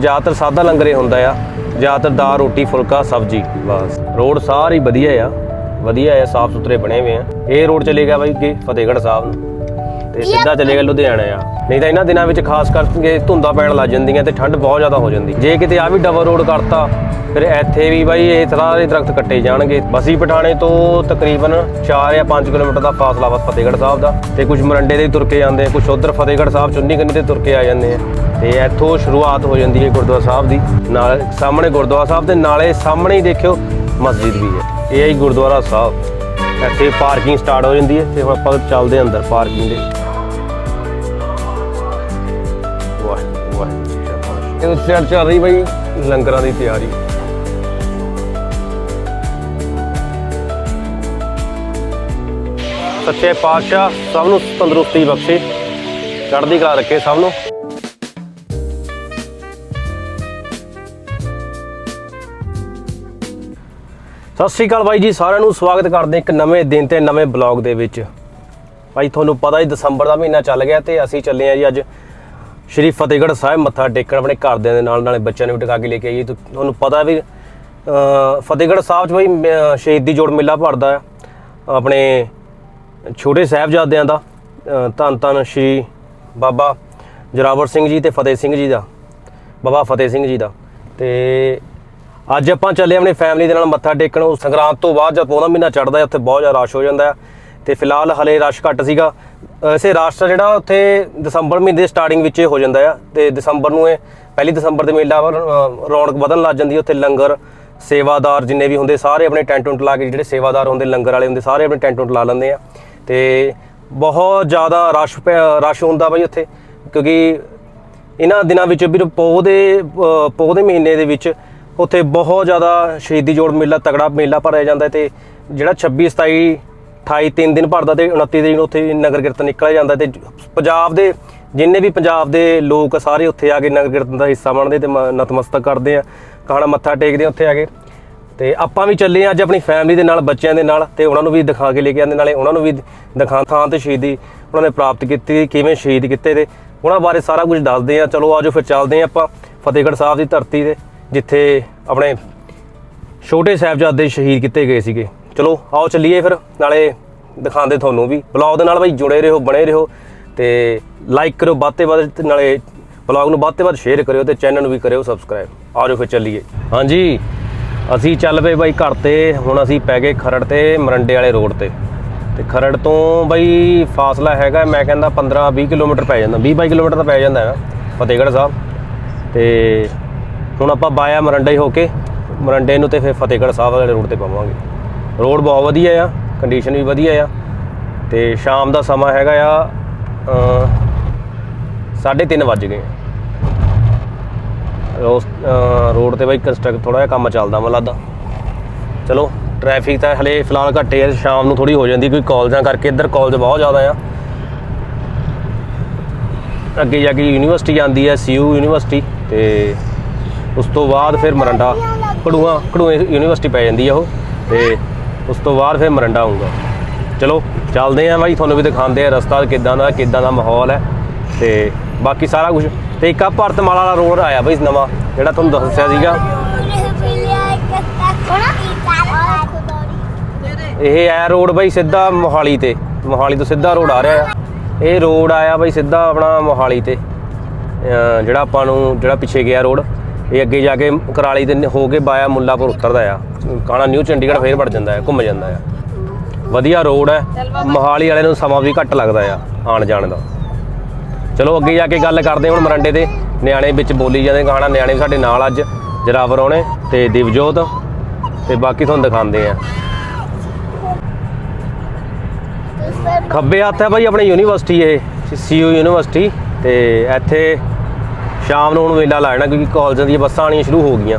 ਜ਼ਿਆਦਾਤਰ ਸਾਦਾ ਲੰਗਰੇ ਹੁੰਦਾ ਆ, ਜ਼ਿਆਦਾਤਰ ਦਾਲ, ਰੋਟੀ, ਫੁਲਕਾ, ਸਬਜ਼ੀ, ਬਸ। ਰੋਡ ਸਾਰੀ ਵਧੀਆ ਆ ਵਧੀਆ ਆ ਸਾਫ਼ ਸੁਥਰੇ ਬਣੇ ਹੋਏ ਆ। ਇਹ ਰੋਡ ਚਲੇ ਗਿਆ ਬਾਈ ਅੱਗੇ, ਫਤਿਹਗੜ੍ਹ ਸਾਹਿਬ ਨੂੰ। ਤੇ ਸਿੱਧਾ ਚਲੇ ਗਿਆ ਲੁਧਿਆਣਾ ਆ। ਨਹੀਂ ਤਾਂ ਇਹਨਾਂ ਦਿਨਾਂ ਵਿੱਚ ਖਾਸ ਕਰਕੇ ਧੁੰਦਾਂ ਪੈਣ ਲੱਗ ਜਾਂਦੀਆਂ ਤੇ ਠੰਡ ਬਹੁਤ ਜ਼ਿਆਦਾ ਹੋ ਜਾਂਦੀ। ਜੇ ਕਿਤੇ ਆ ਵੀ ਡਬਲ ਰੋਡ ਕਰਤਾ ਫਿਰ ਇੱਥੇ ਵੀ ਬਾਈ ਇਹ ਸਾਰੇ ਦਰਖਤ ਕੱਟੇ ਜਾਣਗੇ। ਬਸੀ ਪਠਾਣੇ ਤੋਂ ਤਕਰੀਬਨ 4 ਜਾਂ 5 ਕਿਲੋਮੀਟਰ ਦਾ ਫਾਸਲਾ ਬਸ ਫਤਿਹਗੜ੍ਹ ਸਾਹਿਬ ਦਾ। ਤੇ ਕੁਝ ਮਰੰਡੇ ਦੇ ਤੁਰ ਕੇ ਜਾਂਦੇ ਕੁਝ ਉਧਰ ਫਤਿਹਗੜ੍ਹ ਸਾਹਿਬ ਚੁੰਨੀ ਕੰਨੀ ਤੇ ਤੁਰ ਕੇ ਆ ਜਾਂਦੇ ਆ। ਤੇ ਇੱਥੋਂ ਸ਼ੁਰੂਆਤ ਹੋ ਜਾਂਦੀ ਹੈ ਗੁਰਦੁਆਰਾ ਸਾਹਿਬ ਦੀ। ਨਾਲ ਸਾਹਮਣੇ ਗੁਰਦੁਆਰਾ ਸਾਹਿਬ ਦੇ ਨਾਲੇ ਸਾਹਮਣੇ ਹੀ ਦੇਖਿਓ ਮਸਜਿਦ ਵੀ ਹੈ। ਇਹ ਹੈ ਗੁਰਦੁਆਰਾ ਸਾਹਿਬ। ਇੱਥੇ ਪਾਰਕਿੰਗ ਸਟਾਰਟ ਹੋ ਜਾਂਦੀ ਹੈ ਤੇ ਹੁਣ ਆਪਾਂ ਚੱਲਦੇ ਅੰਦਰ ਪਾਰਕਿੰਗ ਦੇ। ਇਹ ਉੱਤੇ ਚੱਲ ਰਹੀ ਬਈ, ਲੰਗਰਾਂ ਦੀ ਤਿਆਰੀ। ਸੱਚੇ ਪਾਤਸ਼ਾਹ ਸਭ ਨੂੰ ਤੰਦਰੁਸਤੀ ਬਖਸ਼ੇ, ਚੜ੍ਹਦੀ ਕਲਾ ਰੱਖੇ ਸਭ ਨੂੰ। ਸਤਿ ਸ਼੍ਰੀ ਅਕਾਲ ਬਾਈ ਜੀ, ਸਾਰਿਆਂ ਨੂੰ ਸਵਾਗਤ ਕਰਦੇ ਇੱਕ ਨਵੇਂ ਦਿਨ ਤੇ ਨਵੇਂ ਬਲੌਗ ਦੇ ਵਿੱਚ। ਭਾਈ ਤੁਹਾਨੂੰ ਪਤਾ ਹੀ ਦਸੰਬਰ ਦਾ ਮਹੀਨਾ ਚੱਲ ਗਿਆ ਤੇ ਅਸੀਂ ਚੱਲੇ ਆ ਜੀ ਅੱਜ ਸ਼੍ਰੀ ਫਤਿਹਗੜ੍ਹ ਸਾਹਿਬ ਮੱਥਾ ਟੇਕਣ ਆਪਣੇ ਘਰਦਿਆਂ ਦੇ ਨਾਲ, ਨਾਲੇ ਬੱਚਿਆਂ ਨੂੰ ਵੀ ਟਿਕਾ ਕੇ ਲੈ ਕੇ ਆਈਏ। ਤੁ- ਤੁਹਾਨੂੰ ਪਤਾ ਵੀ ਫਤਿਹਗੜ੍ਹ ਸਾਹਿਬ 'ਚ ਬਈ, ਮ- ਸ਼ਹੀਦੀ ਜੋੜ ਮੇਲਾ ਭਰਦਾ ਆ। ਆਪਣੇ ਛੋਟੇ ਸਾਹਿਬਜ਼ਾਦਿਆਂ ਦਾ ਧੰਨ ਧੰਨ ਸ਼੍ਰੀ ਬਾਬਾ ਜਰਾਵਰ ਸਿੰਘ ਜੀ ਤੇ ਫਤਿਹ ਸਿੰਘ ਜੀ ਦਾ, ਬਾਬਾ ਫਤਿਹ ਸਿੰਘ ਜੀ ਦਾ। ਤੇ ਅੱਜ ਆਪਾਂ ਚੱਲੇ ਆਪਣੀ ਫੈਮਿਲੀ ਦੇ ਨਾਲ ਮੱਥਾ ਟੇਕਣ। ਉਹ ਸੰਗਰਾਂਦ ਤੋਂ ਬਾਅਦ ਜਦ ਪੌਣਾ ਮਹੀਨਾ ਚੜਦਾ ਉੱਥੇ ਬਹੁਤ ਜ਼ਿਆਦਾ ਰਸ਼ ਹੋ ਜਾਂਦਾ ਹੈ। ਤੇ ਫਿਲਹਾਲ ਹਲੇ ਰਸ਼ ਘੱਟ ਸੀਗਾ। ਐਸੇ ਰਸ਼ ਜਿਹੜਾ ਉੱਥੇ ਦਸੰਬਰ ਮਹੀਨੇ ਦੇ ਸਟਾਰਟਿੰਗ ਵਿੱਚ ਹੋ ਜਾਂਦਾ ਆ ਤੇ ਦਸੰਬਰ ਨੂੰ ਇਹ ਪਹਿਲੀ ਦਸੰਬਰ ਦੇ ਮੇਲਾ ਰੌਣਕ ਵਧਣ ਲੱਗ ਜਾਂਦੀ ਹੈ ਉੱਥੇ ਲੰਗਰ, ਸੇਵਾਦਾਰ ਜਿੰਨੇ ਵੀ ਹੁੰਦੇ ਸਾਰੇ ਆਪਣੇ ਟੈਂਟ ਟੁੰਟ ਲਾ ਕੇ ਜਿਹੜੇ ਸੇਵਾਦਾਰ ਹੁੰਦੇ, ਲੰਗਰ ਵਾਲੇ ਹੁੰਦੇ, ਸਾਰੇ ਆਪਣੇ ਟੈਂਟ ਟੁੰਟ ਲਾ ਲੈਂਦੇ ਆ। ਤੇ ਬਹੁਤ ਜ਼ਿਆਦਾ ਰਸ਼ ਪੈ- ਰਸ਼ ਹੁੰਦਾ ਬਾਈ ਉੱਥੇ, ਕਿਉਂਕਿ ਇਹਨਾਂ ਦਿਨਾਂ ਵਿੱਚ ਵੀ ਪੋਹ ਦੇ ਪੋਹ ਦੇ ਮਹੀਨੇ ਦੇ ਵਿੱਚ ਉੱਥੇ ਬਹੁਤ ਜ਼ਿਆਦਾ ਸ਼ਹੀਦੀ ਜੋੜ ਮੇਲਾ ਤਗੜਾ ਮੇਲਾ ਭਰਿਆ ਜਾਂਦਾ ਹੈ ਤੇ ਜਿਹੜਾ 26 27 28 ਤਿੰਨ ਦਿਨ ਭਰਦਾ ਤੇ 29 ਤਰੀਕ ਨੂੰ ਉੱਥੇ ਨਗਰ ਕੀਰਤਨ ਨਿਕਲਿਆ ਜਾਂਦਾ ਤੇ ਪੰਜਾਬ ਦੇ ਜਿੰਨੇ ਵੀ ਪੰਜਾਬ ਦੇ ਲੋਕ ਸਾਰੇ ਉੱਥੇ ਆ ਕੇ ਨਗਰ ਕੀਰਤਨ ਦਾ ਹਿੱਸਾ ਬਣਦੇ ਤੇ ਮ- ਨਤਮਸਤਕ ਕਰਦੇ ਆ, ਕਹਾਣਾ ਮੱਥਾ ਟੇਕਦੇ ਆ ਉੱਥੇ ਆ ਕੇ। ਤੇ ਆਪਾਂ ਵੀ ਚੱਲੇ ਆ ਅੱਜ ਆਪਣੀ ਫੈਮਿਲੀ ਦੇ ਨਾਲ, ਬੱਚਿਆਂ ਦੇ ਨਾਲ ਤੇ ਉਹਨਾਂ ਨੂੰ ਵੀ ਦਿਖਾ ਕੇ ਲੈ ਕੇ ਆਂਦੇ ਨਾਲੇ ਉਹਨਾਂ ਨੂੰ ਵੀ ਦਿਖਾ ਥਾਂ ਤੇ ਸ਼ਹੀਦੀ ਉਹਨਾਂ ਨੇ ਪ੍ਰਾਪਤ ਕੀਤੀ, ਕਿਵੇਂ ਸ਼ਹੀਦ ਕੀਤੇ ਤੇ ਉਹਨਾਂ ਬਾਰੇ ਸਾਰਾ ਕੁਝ ਦੱਸਦੇ ਆ। ਚਲੋ ਆਜੋ ਫਿਰ ਚੱਲਦੇ ਆ ਆਪਾਂ ਫਤਿਹਗੜ੍ਹ ਸਾਹਿਬ ਦੀ ਧਰਤੀ ਤੇ, ਜਿੱਥੇ ਆਪਣੇ ਛੋਟੇ ਸਾਹਿਬਜ਼ਾਦੇ ਸ਼ਹੀਦ ਕੀਤੇ ਗਏ ਸੀਗੇ। ਚਲੋ, ਆਓ ਚੱਲੀਏ ਫਿਰ, ਨਾਲੇ ਦਿਖਾਉਂਦੇ ਤੁਹਾਨੂੰ ਵੀ। ਬਲੌਗ ਦੇ ਨਾਲ ਬਾਈ ਜੁੜੇ ਰਹੋ, ਬਣੇ ਰਹੋ ਤੇ ਲਾਈਕ ਕਰੋ ਵੱਧ ਤੇ ਵੱਧ ਤੇ ਨਾਲੇ ਬਲੌਗ ਨੂੰ ਵੱਧ ਤੇ ਵੱਧ ਸ਼ੇਅਰ ਕਰਿਓ ਤੇ ਚੈਨਲ ਨੂੰ ਵੀ ਕਰਿਓ ਸਬਸਕ੍ਰਾਈਬ ਆਜੋ ਫਿਰ ਚੱਲੀਏ। ਹਾਂਜੀ, ਅਸੀਂ ਚੱਲ ਪਏ ਬਾਈ ਘਰ ਤੇ, ਹੁਣ ਅਸੀਂ ਪੈ ਗਏ ਖਰੜ ਤੇ, ਮਰੰਡੇ ਵਾਲੇ ਰੋਡ ਤੇ। ਤੇ ਖਰੜ ਤੋਂ ਬਾਈ ਫਾਸਲਾ ਹੈਗਾ, ਮੈਂ ਕਹਿੰਦਾ 15 20 ਕਿਲੋਮੀਟਰ ਪੈ ਜਾਂਦਾ 20 22 ਕਿਲੋਮੀਟਰ ਤਾਂ ਪੈ ਜਾਂਦਾ ਹੈ ਫਤਿਹਗੜ੍ਹ ਸਾਹਿਬ। ਤੇ ਹੁਣ ਆਪਾਂ ਬਾਇਆ ਮਰੰਡਾ ਹੀ ਹੋ ਕੇ, ਮਰੰਡੇ ਨੂੰ ਤੇ ਫਿਰ ਫਤਿਹਗੜ੍ਹ ਸਾਹਿਬ ਵਾਲੇ ਰੋਡ ਤੇ ਪਾਵਾਂਗੇ। ਰੋਡ ਬਹੁਤ ਵਧੀਆ ਆ ਕੰਡੀਸ਼ਨ ਵੀ ਵਧੀਆ ਆ, ਤੇ ਸ਼ਾਮ ਦਾ ਸਮਾਂ ਹੈਗਾ ਆ ਅ 3:30 ਵੱਜ ਗਏ। ਰੋਸ ਰੋਡ ਤੇ ਬਾਈ ਕੰਸਟਰਕਟ ਥੋੜਾ ਜਿਹਾ ਕੰਮ ਚੱਲਦਾ ਮੈਨੂੰ ਲੱਗਦਾ ਚਲੋ ਟ੍ਰੈਫਿਕ ਤਾਂ ਹਲੇ ਫਿਲਹਾਲ ਘੱਟੇ ਆ, ਸ਼ਾਮ ਨੂੰ ਥੋੜੀ ਹੋ ਜਾਂਦੀ ਕੋਈ ਕਾਲਜਾਂ ਕਰਕੇ ਇੱਧਰ ਕਾਲਜ ਬਹੁਤ ਜ਼ਿਆਦਾ ਆ। ਅੱਗੇ ਜਾ ਕੇ ਯੂਨੀਵਰਸਿਟੀ ਜਾਂਦੀ ਹੈ ਸੀਯੂ ਯੂਨੀਵਰਸਿਟੀ ਤੇ ਉਸ ਤੋਂ ਬਾਅਦ ਫਿਰ ਮਰੰਡਾ ਕੜੂਆ ਕੜੂਏ ਯੂਨੀਵਰਸਿਟੀ ਪੈ ਜਾਂਦੀ ਆ ਉਹ, ਤੇ ਉਸ ਤੋਂ ਬਾਅਦ ਫਿਰ ਮਰੰਡਾ ਆਊਗਾ। ਚਲੋ, ਚੱਲਦੇ ਆਂ ਬਾਈ, ਤੁਹਾਨੂੰ ਵੀ ਦਿਖਾਉਂਦੇ ਆ ਰਸਤਾ, ਕਿੱਦਾਂ ਦਾ ਕਿੱਦਾਂ ਦਾ ਮਾਹੌਲ ਹੈ। ਤੇ ਬਾਕੀ ਸਾਰਾ ਕੁਝ ਤੇ ਇੱਕ ਆ ਭਾਰਤਮਾਲਾ ਵਾਲਾ ਰੋਡ ਆਇਆ ਬਾਈ ਨਵਾਂ, ਜਿਹੜਾ ਤੁਹਾਨੂੰ ਦੱਸਿਆ ਸੀਗਾ। ਇਹ ਆ ਰੋਡ ਬਾਈ ਸਿੱਧਾ ਮੋਹਾਲੀ ਤੇ। ਮੋਹਾਲੀ ਤੋਂ ਸਿੱਧਾ ਰੋਡ ਆ ਰਿਹਾ ਆ। ਇਹ ਰੋਡ ਆਇਆ ਬਾਈ ਸਿੱਧਾ ਆਪਣਾ ਮੋਹਾਲੀ ਤੇ। ਜਿਹੜਾ ਆਪਾਂ ਨੂੰ, ਜਿਹੜਾ ਪਿੱਛੇ ਗਿਆ ਰੋਡ। ਇਹ ਅੱਗੇ ਜਾ ਕੇ ਕਰਾਲੀ ਤੇ ਹੋ ਕੇ ਬਾਇਆ ਮੁੱਲਾਪੁਰ ਉਤਰਦਾ ਆ। ਕਾਣਾ ਨਿਊ ਚੰਡੀਗੜ੍ਹ ਫੇਰ ਵੜ ਜਾਂਦਾ ਆ, ਘੁੰਮ ਜਾਂਦਾ ਆ। ਵਧੀਆ ਰੋਡ ਹੈ ਮੋਹਾਲੀ ਵਾਲੇ ਨੂੰ ਸਮਾਂ ਵੀ ਘੱਟ ਲੱਗਦਾ ਆ ਆਣ ਜਾਣ ਦਾ। ਚਲੋ ਅੱਗੇ ਜਾ ਕੇ ਗੱਲ ਕਰਦੇ ਹੁਣ ਮਰੰਡੇ ਤੇ ਨਿਆਣੇ ਵਿੱਚ ਬੋਲੀ ਜਾਂਦੇ ਕਹਾਣਾ ਨਿਆਣੇ ਸਾਡੇ ਨਾਲ ਅੱਜ ਜਰਾਵਰ ਆਉਣੇ ਤੇ ਦਿਵਜੋਤ ਤੇ ਬਾਕੀ ਤੁਹਾਨੂੰ ਦਿਖਾਉਂਦੇ ਆ ਖੱਬੇ ਹੱਥ ਹੈ ਬਾਈ, ਆਪਣੀ ਯੂਨੀਵਰਸਿਟੀ ਇਹ ਸੀਯੂ ਯੂਨੀਵਰਸਿਟੀ ਤੇ ਇੱਥੇ ਸ਼ਾਮ ਨੂੰ ਹੁਣ ਮੇਲਾ ਲੱਗਣਾ ਕਿਉਂਕਿ ਕਾਲਜਾਂ ਦੀਆਂ ਬੱਸਾਂ ਆਉਣੀਆਂ ਸ਼ੁਰੂ ਹੋ ਗਈਆਂ।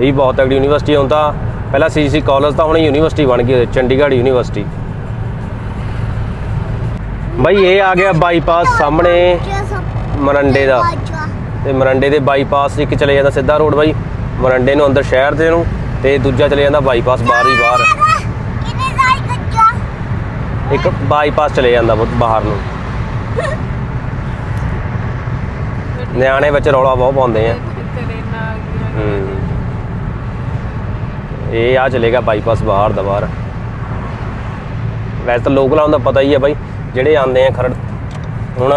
ਇਹ ਬਹੁਤ ਤਕੜੀ ਯੂਨੀਵਰਸਿਟੀ ਹੁਣ ਤਾਂ ਪਹਿਲਾਂ ਸੀਸੀ ਕਾਲਜ ਤਾਂ ਹੁਣ ਯੂਨੀਵਰਸਿਟੀ ਬਣ ਗਈ ਚੰਡੀਗੜ੍ਹ ਯੂਨੀਵਰਸਿਟੀ। ਬਾਈ ਇਹ ਆ ਗਿਆ ਬਾਈਪਾਸ ਸਾਹਮਣੇ ਮਰੰਡੇ ਦਾ। ਤੇ ਮਰੰਡੇ ਦੇ ਬਾਈਪਾਸ ਇੱਕ ਚਲੇ ਜਾਂਦਾ ਸਿੱਧਾ ਰੋਡ ਬਾਈ। ਮਰੰਡੇ ਨੂੰ ਅੰਦਰ ਸ਼ਹਿਰ ਦੇ ਨੂੰ ਤੇ ਦੂਜਾ ਚਲੇ ਜਾਂਦਾ ਬਾਈਪਾਸ ਬਾਹਰ ਹੀ ਬਾਹਰ। ਇੱਕ ਬਾਈਪਾਸ ਚਲੇ ਜਾਂਦਾ ਬਹੁਤ ਬਾਹਰ ਨੂੰ। ਨਿਆਣੇ ਵਿੱਚ ਰੌਲਾ ਬਹੁਤ ਪਾਉਂਦੇ ਆ। ਆ। ਹੂੰ। ਇਹ ਆ ਚਲੇਗਾ ਬਾਈਪਾਸ ਬਾਹਰ ਦਾ ਬਾਹਰ। ਵੈਸੇ ਤਾਂ ਲੋਕਲਾਂ ਦਾ ਪਤਾ ਹੀ ਹੈ ਬਾਈ ਜਿਹੜੇ ਆਉਂਦੇ ਆ ਖਰੜ। ਹੁਣ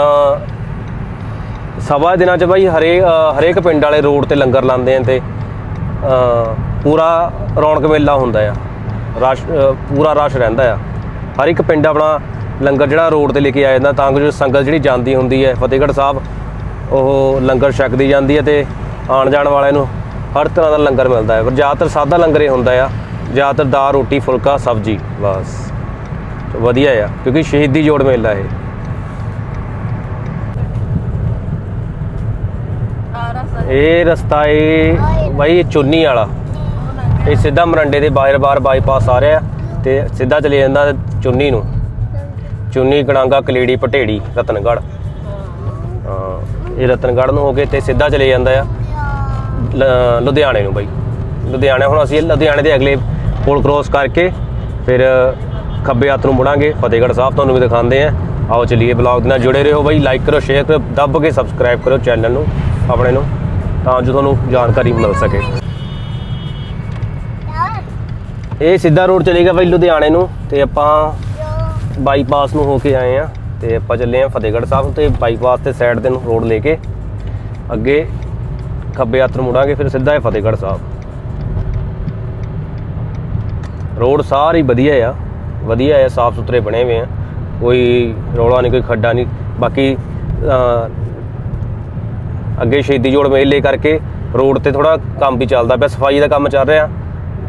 ਸਵਾ ਦਿਨਾਂ ਚ ਬਾਈ ਹਰੇ ਅ, ਹਰੇਕ ਪਿੰਡ ਵਾਲੇ ਰੋਡ ਤੇ ਲੰਗਰ ਲਾਉਂਦੇ ਆ ਤੇ ਅ, ਪੂਰਾ ਰੌਣਕ ਮੇਲਾ ਹੁੰਦਾ ਆ। ਰਸ਼ ਅ, ਪੂਰਾ ਰਸ਼ ਰਹਿੰਦਾ ਆ। ਹਰ ਇੱਕ ਪਿੰਡ ਆਪਣਾ ਲੰਗਰ ਜਿਹੜਾ ਰੋਡ ਤੇ ਲੈ ਕੇ ਆ ਜਾਂਦਾ ਤਾਂ ਕਿ ਜੋ ਸੰਗਤ ਜਿਹੜੀ ਜਾਂਦੀ ਹੁੰਦੀ ਹੈ ਫਤਿਹਗੜ੍ਹ ਸਾਹਿਬ ਉਹ ਲੰਗਰ ਛਕਦੀ ਜਾਂਦੀ ਹੈ ਤੇ ਆਉਣ ਜਾਣ ਵਾਲਿਆਂ ਨੂੰ ਹਰ ਤਰ੍ਹਾਂ ਦਾ ਲੰਗਰ ਮਿਲਦਾ ਹੈ। ਪਰ ਜ਼ਿਆਦਾਤਰ ਸਾਦਾ ਲੰਗਰ ਹੀ ਹੁੰਦਾ ਆ। ਜ਼ਿਆਦਾਤਰ ਦਾਲ, ਰੋਟੀ, ਫੁਲਕਾ, ਸਬਜ਼ੀ, ਬਸ। ਵਧੀਆ ਆ, ਕਿਉਂਕਿ ਸ਼ਹੀਦੀ ਜੋੜ ਮੇਲਾ ਇਹ। ਇਹ ਰਸਤਾ ਏ ਬਾਈ ਚੁੰਨੀ ਵਾਲਾ। ਇਹ ਸਿੱਧਾ ਮਰੰਡੇ ਦੇ ਬਾਹਰ ਬਾਹਰ ਬਾਈਪਾਸ ਆ ਰਿਹਾ ਤੇ ਸਿੱਧਾ ਚਲੇ ਜਾਂਦਾ ਚੁੰਨੀ ਨੂੰ। ਚੁੰਨੀ ਗਣਾਂਗਾ ਕਲੇੜੀ, ਪਟੇੜੀ, ਰਤਨਗੜ੍ਹ। ਇਹ ਰਤਨਗੜ੍ਹ ਨੂੰ ਹੋ ਕੇ ਤੇ ਸਿੱਧਾ ਚਲੇ ਜਾਂਦਾ ਆ। ਲ- ਲੁਧਿਆਣੇ ਨੂੰ ਬਾਈ। ਲੁਧਿਆਣੇ, ਹੁਣ ਅਸੀਂ ਲੁਧਿਆਣੇ ਦੇ ਅਗਲੇ ਪੁਲ ਕ੍ਰੋਸ ਕਰਕੇ ਫਿਰ ਖੱਬੇ ਹੱਥ ਨੂੰ ਮੁੜਾਂਗੇ। ਫਤਿਹਗੜ੍ਹ ਸਾਹਿਬ ਤੁਹਾਨੂੰ ਵੀ ਦਿਖਾਉਂਦੇ ਆ। ਆਓ ਚਲਿਏ ਬਲੌਗ ਦੇ ਨਾਲ। ਜੁੜੇ ਰਹੋ ਬਾਈ। ਲਾਈਕ ਕਰੋ ਸ਼ੇਅਰ ਕਰੋ, ਦੱਬ ਕੇ ਸਬਸਕ੍ਰਾਈਬ ਕਰੋ ਚੈਨਲ ਨੂੰ, ਆਪਣੇ ਨੂੰ, ਤਾਂ ਜੋ ਤੁਹਾਨੂੰ ਜਾਣਕਾਰੀ ਮਿਲ ਸਕੇ। ਇਹ ਸਿੱਧਾ ਰੋਡ ਚਲੇਗਾ ਬਾਈ ਲੁਧਿਆਣੇ ਨੂੰ ਤੇ ਆਪਾਂ ਬਾਈਪਾਸ ਨੂੰ ਹੋ ਕੇ ਆਏ ਆ। ਤੇ ਆਪਾਂ ਚੱਲੇ ਆ ਫਤਿਹਗੜ੍ਹ ਸਾਹਿਬ ਤੇ ਬਾਈਪਾਸ ਤੇ ਸਾਈਡ ਤੇ ਨੂੰ ਰੋਡ ਲੈ ਕੇ। ਅੱਗੇ ਖੱਬੇ ਹੱਥ ਨੂੰ ਮੁੜਾਂਗੇ, ਫਿਰ ਸਿੱਧਾ ਹੈ ਫਤਿਹਗੜ੍ਹ ਸਾਹਿਬ। ਰੋਡ ਸਾਰੇ ਵਧੀਆ ਆ ਵਧੀਆ ਆ, ਸਾਫ਼ ਸੁਥਰੇ ਬਣੇ ਹੋਏ ਆ। ਕੋਈ ਰੌਲਾ ਨਹੀਂ, ਕੋਈ ਖੱਡਾ ਨਹੀਂ। ਬਾਕੀ ਅੱਗੇ ਸ਼ਹੀਦੀ ਜੋੜ ਮੇਲੇ ਕਰਕੇ ਰੋਡ ਤੇ ਥੋੜਾ ਕੰਮ ਵੀ ਚੱਲਦਾ ਪਿਆ, ਸਫ਼ਾਈ ਦਾ ਕੰਮ ਚੱਲ ਰਿਹਾ।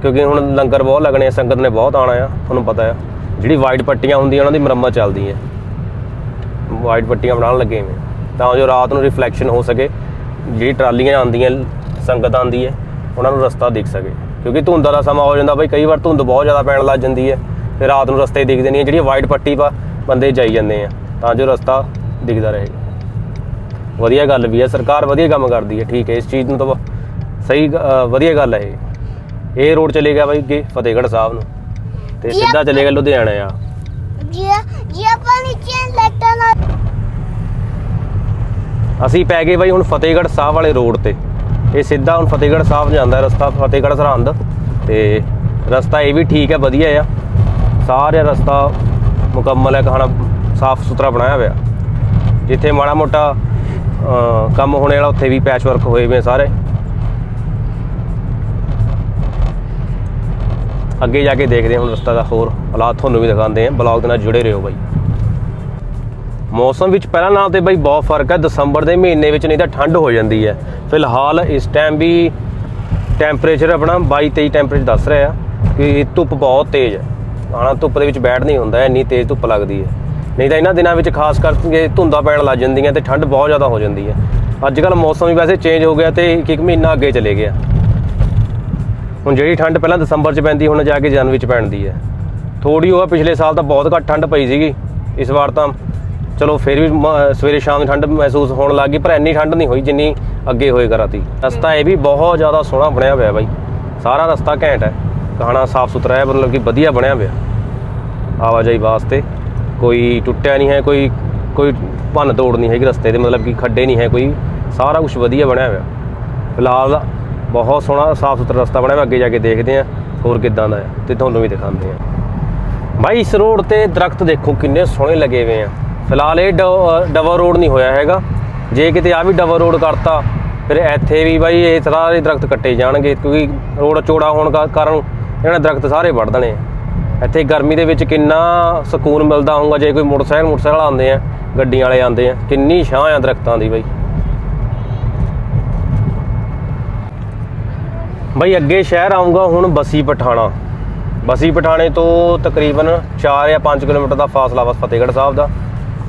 ਕਿਉਂਕਿ ਹੁਣ ਲੰਗਰ ਬਹੁਤ ਲੱਗਣੇ ਆ, ਸੰਗਤ ਨੇ ਬਹੁਤ ਆਣਾ ਆ, ਤੁਹਾਨੂੰ ਪਤਾ ਆ। ਜਿਹੜੀ ਵਾਈਟ ਪੱਟੀਆਂ ਹੁੰਦੀਆਂ, ਉਹਨਾਂ ਦੀ ਮੁਰੰਮਤ ਚੱਲਦੀ ਹੈ ਵਾਈਟ ਪੱਟੀਆਂ ਬਣਾਉਣ ਲੱਗੇ ਨੇ ਤਾਂ ਜੋ ਰਾਤ ਨੂੰ ਰਿਫਲੈਕਸ਼ਨ ਹੋ ਸਕੇ ਜਿਹੜੀ ਟਰਾਲੀਆਂ ਆਉਂਦੀਆਂ ਸੰਗਤ ਆਉਂਦੀ ਹੈ ਉਹਨਾਂ ਨੂੰ ਰਸਤਾ ਦਿਖ ਸਕੇ। ਕਿਉਂਕਿ ਧੁੰਦ ਦਾ ਸਮਾਂ ਹੋ ਜਾਂਦਾ ਬਈ ਕਈ ਵਾਰ ਧੁੰਦ ਬਹੁਤ ਜ਼ਿਆਦਾ ਪੈਣ ਲੱਗ ਜਾਂਦੀ ਹੈ ਫਿਰ ਰਾਤ ਨੂੰ ਰਸਤੇ ਦਿਖਦੇ ਨਹੀਂ ਜਿਹੜੀ ਵਾਈਟ ਪੱਟੀ ਪਾ ਬੰਦੇ ਜਾਈ ਜਾਂਦੇ ਆ ਤਾਂ ਜੋ ਰਸਤਾ ਦਿਖਦਾ ਰਹੇਗਾ ਵਧੀਆ ਗੱਲ ਵੀ ਹੈ ਸਰਕਾਰ ਵਧੀਆ ਕੰਮ ਕਰਦੀ ਹੈ ਠੀਕ ਹੈ ਇਸ ਚੀਜ਼ ਨੂੰ ਤਾਂ ਸਹੀ ਵਧੀਆ ਗੱਲ ਹੈ ਇਹ। ਰੋਡ ਚਲੇਗਾ ਬਾਈ ਅੱਗੇ ਫਤਿਹਗੜ੍ਹ ਸਾਹਿਬ ਨੂੰ। ਤੇ ਸਿੱਧਾ ਚਲੇਗਾ ਲੁਧਿਆਣਾ ਆ। ਜੀ ਜੀ ਆਪਾਂ ਨੀਚੇ ਅਸੀਂ ਪੈ ਗਏ ਬਾਈ ਹੁਣ ਫਤਿਹਗੜ੍ਹ ਸਾਹਿਬ ਵਾਲੇ ਰੋਡ ਤੇ। ਇਹ ਸਿੱਧਾ ਹੁਣ ਫਤਿਹਗੜ੍ਹ ਸਾਹਿਬ ਜਾਂਦਾ, ਰਸਤਾ ਫਤਿਹਗੜ੍ਹ ਸਰਹੰਦ। ਤੇ ਰਸਤਾ ਇਹ ਵੀ ਠੀਕ ਹੈ, ਵਧੀਆ ਆ। ਸਾਰਾ ਰਸਤਾ ਮੁਕੰਮਲ ਹੈ ਕਹਾਣਾ ਸਾਫ਼ ਸੁਥਰਾ ਬਣਾਇਆ ਹੋਇਆ। ਜਿੱਥੇ ਮਾੜਾ ਮੋਟਾ ਕੰਮ ਹੋਣੇ ਵਾਲਾ, ਉੱਥੇ ਵੀ ਪੈਚ ਵਰਕ ਹੋਏ ਹੋਏ ਸਾਰੇ। ਅੱਗੇ ਜਾ ਕੇ ਦੇਖਦੇ ਹਾਂ ਹੁਣ ਰਸਤਾ ਦਾ ਹੋਰ ਹਾਲਾਤ ਤੁਹਾਨੂੰ ਵੀ ਦਿਖਾਉਂਦੇ ਹਾਂ। ਬਲੌਗ ਦੇ ਨਾਲ ਜੁੜੇ ਰਹੋ ਬਾਈ। ਮੌਸਮ ਵਿੱਚ ਪਹਿਲਾਂ ਨਾਲ ਤੇ ਬਈ ਬਹੁਤ ਫ਼ਰਕ ਹੈ। ਦਸੰਬਰ ਦੇ ਮਹੀਨੇ ਵਿੱਚ ਨਹੀਂ ਤਾਂ ਠੰਡ ਹੋ ਜਾਂਦੀ ਹੈ। ਫਿਲਹਾਲ ਇਸ ਟਾਈਮ ਵੀ ਟੈਂਪਰੇਚਰ ਆਪਣਾ 22 23 ਟੈਂਪਰੇਚਰ ਦੱਸ ਰਿਹਾ ਆ ਕਿ ਧੁੱਪ ਬਹੁਤ ਤੇਜ਼ ਹੈ। ਆਣਾ ਧੁੱਪ ਦੇ ਵਿੱਚ ਬੈਠ ਨਹੀਂ ਹੁੰਦਾ, ਇੰਨੀ ਤੇਜ਼ ਧੁੱਪ ਲੱਗਦੀ ਹੈ। ਨਹੀਂ ਤਾਂ ਇਹਨਾਂ ਦਿਨਾਂ ਵਿੱਚ ਖਾਸ ਕਰਕੇ ਧੁੰਦਾਂ ਪੈਣ ਲੱਗ ਜਾਂਦੀਆਂ ਤੇ ਠੰਡ ਬਹੁਤ ਜ਼ਿਆਦਾ ਹੋ ਜਾਂਦੀ ਹੈ। ਅੱਜ ਕੱਲ ਮੌਸਮ ਵੀ ਵੈਸੇ ਚੇਂਜ ਹੋ ਗਿਆ ਤੇ ਇੱਕ ਇੱਕ ਮਹੀਨਾ ਅੱਗੇ ਚਲੇ ਗਿਆ। ਹੁਣ ਜਿਹੜੀ ਠੰਡ ਪਹਿਲਾਂ ਦਸੰਬਰ 'ਚ ਪੈਂਦੀ, ਹੁਣ ਜਾ ਕੇ ਜਨਵਰੀ 'ਚ ਪੈਣਦੀ ਹੈ। ਥੋੜੀ ਉਹ ਪਿਛਲੇ ਸਾਲ ਤਾਂ ਬਹੁਤ ਘੱਟ ਠੰਡ ਪਈ ਸੀਗੀ। ਇਸ ਵਾਰ ਤਾਂ ਚਲੋ ਫਿਰ ਵੀ ਮ- ਸਵੇਰੇ ਸ਼ਾਮ ਠੰਡ ਮਹਿਸੂਸ ਹੋਣ ਲੱਗ ਗਈ, ਪਰ ਇੰਨੀ ਠੰਡ ਨਹੀਂ ਹੋਈ ਜਿੰਨੀ ਅੱਗੇ ਹੋਏ ਕਰਾਤੀ ਰਸਤਾ ਇਹ ਵੀ ਬਹੁਤ ਜ਼ਿਆਦਾ ਸੋਹਣਾ ਬਣਿਆ ਹੋਇਆ ਬਾਈ। ਸਾਰਾ ਰਸਤਾ ਘੈਂਟ ਹੈ। ਕਹਾਣਾ ਸਾਫ਼ ਸੁਥਰਾ ਹੈ, ਮਤਲਬ ਕਿ ਵਧੀਆ ਬਣਿਆ ਹੋਇਆ। ਆਵਾਜਾਈ ਵਾਸਤੇ ਕੋਈ ਟੁੱਟਿਆ ਨਹੀਂ ਹੈ, ਕੋਈ ਕੋਈ ਭੰਨ ਤੋੜ ਨਹੀਂ ਹੈਗੀ ਰਸਤੇ ਦੇ, ਮਤਲਬ ਕਿ ਖੱਡੇ ਨਹੀਂ ਹੈ, ਕੋਈ ਸਾਰਾ ਕੁਝ ਵਧੀਆ ਬਣਿਆ ਹੋਇਆ। ਫਿਲਹਾਲ ਬਹੁਤ ਸੋਹਣਾ, ਸਾਫ਼ ਸੁਥਰਾ ਰਸਤਾ ਬਣਿਆ ਹੋਇਆ, ਅੱਗੇ ਜਾ ਕੇ ਦੇਖਦੇ ਹਾਂ ਹੋਰ ਕਿੱਦਾਂ ਦਾ ਹੈ ਤੇ ਤੁਹਾਨੂੰ ਵੀ ਦਿਖਾਉਂਦੇ ਹਾਂ। ਭਾਈ ਇਸ ਰੋਡ ਤੇ ਦਰਖਤ ਦੇਖੋ ਕਿੰਨੇ ਸੋਹਣੇ ਲੱਗੇ ਹੋਏ ਆ। ਫਿਲਹਾਲ ਇਹ ਡਬਲ ਰੋਡ ਨਹੀਂ ਹੋਇਆ ਹੈਗਾ। ਜੇ ਕਿਤੇ ਆ ਵੀ ਡਬਲ ਰੋਡ ਕਰਤਾ, ਫਿਰ ਇੱਥੇ ਵੀ ਬਾਈ ਇਹ ਸਾਰੇ ਦਰਖਤ ਕੱਟੇ ਜਾਣਗੇ, ਕਿਉਂਕਿ ਰੋਡ ਚੌੜਾ ਹੋਣ ਕਾ- ਕਾਰਨ ਇਹਨਾਂ ਦਰਖਤ ਸਾਰੇ ਵੱਢ ਦੇਣੇ ਆ। ਇੱਥੇ ਗਰਮੀ ਦੇ ਵਿੱਚ ਕਿੰਨਾ ਸਕੂਨ ਮਿਲਦਾ ਹੋਊਗਾ, ਜੇ ਕੋਈ ਮੋਟਰਸਾਈਕਲ ਮੋਟਰਸਾਈਕਲ ਆਉਂਦੇ ਆ, ਗੱਡੀਆਂ ਵਾਲੇ ਆਉਂਦੇ ਆ, ਕਿੰਨੀ ਛਾਂ ਆ ਦਰਖਤਾਂ ਦੀ ਬਾਈ। ਬਾਈ ਅੱਗੇ ਸ਼ਹਿਰ ਆਉਂਗਾ ਹੁਣ ਬਸੀ ਪਠਾਣਾ। ਬਸੀ ਪਠਾਣੇ ਤੋਂ ਤਕਰੀਬਨ 4 ਜਾਂ 5 ਕਿਲੋਮੀਟਰ ਦਾ ਫਾਸਲਾ ਵਾ ਫਤਿਹਗੜ੍ਹ ਸਾਹਿਬ ਦਾ।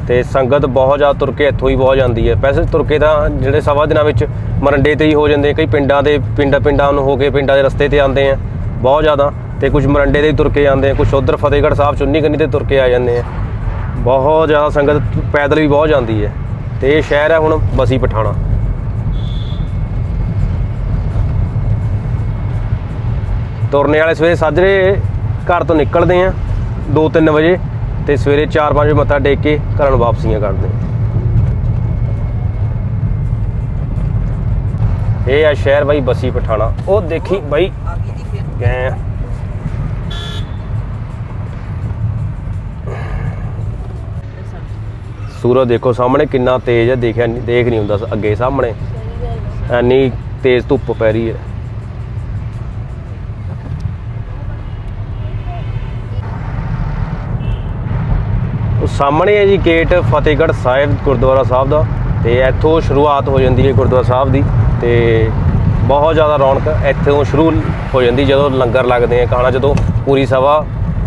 ਤੇ ਸੰਗਤ ਬਹੁਤ ਜ਼ਿਆਦਾ ਤੁਰ ਕੇ ਇੱਥੋਂ ਹੀ ਬਹੁਤ ਜਾਂਦੀ ਹੈ। ਵੈਸੇ ਤੁਰ ਕੇ ਤਾਂ ਜਿਹੜੇ ਸਵਾ ਦਿਨਾਂ ਵਿੱਚ ਮਰੰਡੇ ਤੇ ਹੀ ਹੋ ਜਾਂਦੇ ਕਈ ਪਿੰਡਾਂ ਦੇ ਪਿੰਡਾਂ ਪਿੰਡਾਂ ਨੂੰ ਹੋ ਕੇ ਪਿੰਡਾਂ ਦੇ ਰਸਤੇ ਤੇ ਆਉਂਦੇ ਆ, ਬਹੁਤ ਜ਼ਿਆਦਾ। ਤੇ ਕੁਝ ਮਰੰਡੇ ਦੇ ਤੁਰ ਕੇ ਆਉਂਦੇ ਆ, ਕੁਝ ਉਧਰ ਫਤਿਹਗੜ੍ਹ ਸਾਹਿਬ, ਚੁੰਨੀ ਕੰਨੀ ਤੇ ਤੁਰ ਕੇ ਆ ਜਾਂਦੇ ਆ। ਬਹੁਤ ਜ਼ਿਆਦਾ ਸੰਗਤ ਪੈਦਲ ਵੀ ਬਹੁਤ ਜਾਂਦੀ ਹੈ। ਤੇ ਇਹ ਸ਼ਹਿਰ ਹੈ ਹੁਣ ਬਸੀ ਪਠਾਣਾ। ਤੁਰਨੇ ਵਾਲੇ ਸਵੇਰੇ ਸਾਜਰੇ ਘਰ ਤੋਂ ਨਿਕਲਦੇ ਆ 2-3 ਵਜੇ। ਤੇ ਸਵੇਰੇ 4-5 ਵਜੇ ਮੱਥਾ ਟੇਕ ਕੇ ਘਰਾਂ ਨੂੰ ਵਾਪਸੀਆਂ ਕਰਦੇ। ਇਹ ਆ ਸ਼ਹਿਰ ਬਾਈ ਬਸੀ ਪਠਾਣਾ ਉਹ ਦੇਖੀ ਬਾਈ ਗਏ। ਸੂਰਜ ਦੇਖੋ ਸਾਹਮਣੇ ਕਿੰਨਾ ਤੇਜ਼ ਹੈ ਦੇਖਿਆ ਨਹੀਂ ਦੇਖ ਨਹੀਂ ਹੁੰਦਾ ਅੱਗੇ ਸਾਹਮਣੇ ਐਨੀ ਤੇਜ਼ ਧੁੱਪ ਪੈ ਰਹੀ ਹੈ ਸਾਹਮਣੇ ਹੈ ਜੀ ਗੇਟ ਫਤਿਹਗੜ੍ਹ ਸਾਹਿਬ, ਗੁਰਦੁਆਰਾ ਸਾਹਿਬ ਦਾ ਤੇ ਇੱਥੋਂ ਸ਼ੁਰੂਆਤ ਹੋ ਜਾਂਦੀ ਹੈ ਗੁਰਦੁਆਰਾ ਸਾਹਿਬ ਦੀ ਤੇ ਬਹੁਤ ਜ਼ਿਆਦਾ ਰੌਣਕ ਇੱਥੋਂ ਸ਼ੁਰੂ ਹੋ ਜਾਂਦੀ ਜਦੋਂ ਲੰਗਰ ਲੱਗਦੇ ਆ ਕਹਾਣਾ ਜਦੋਂ ਪੂਰੀ ਸਭਾ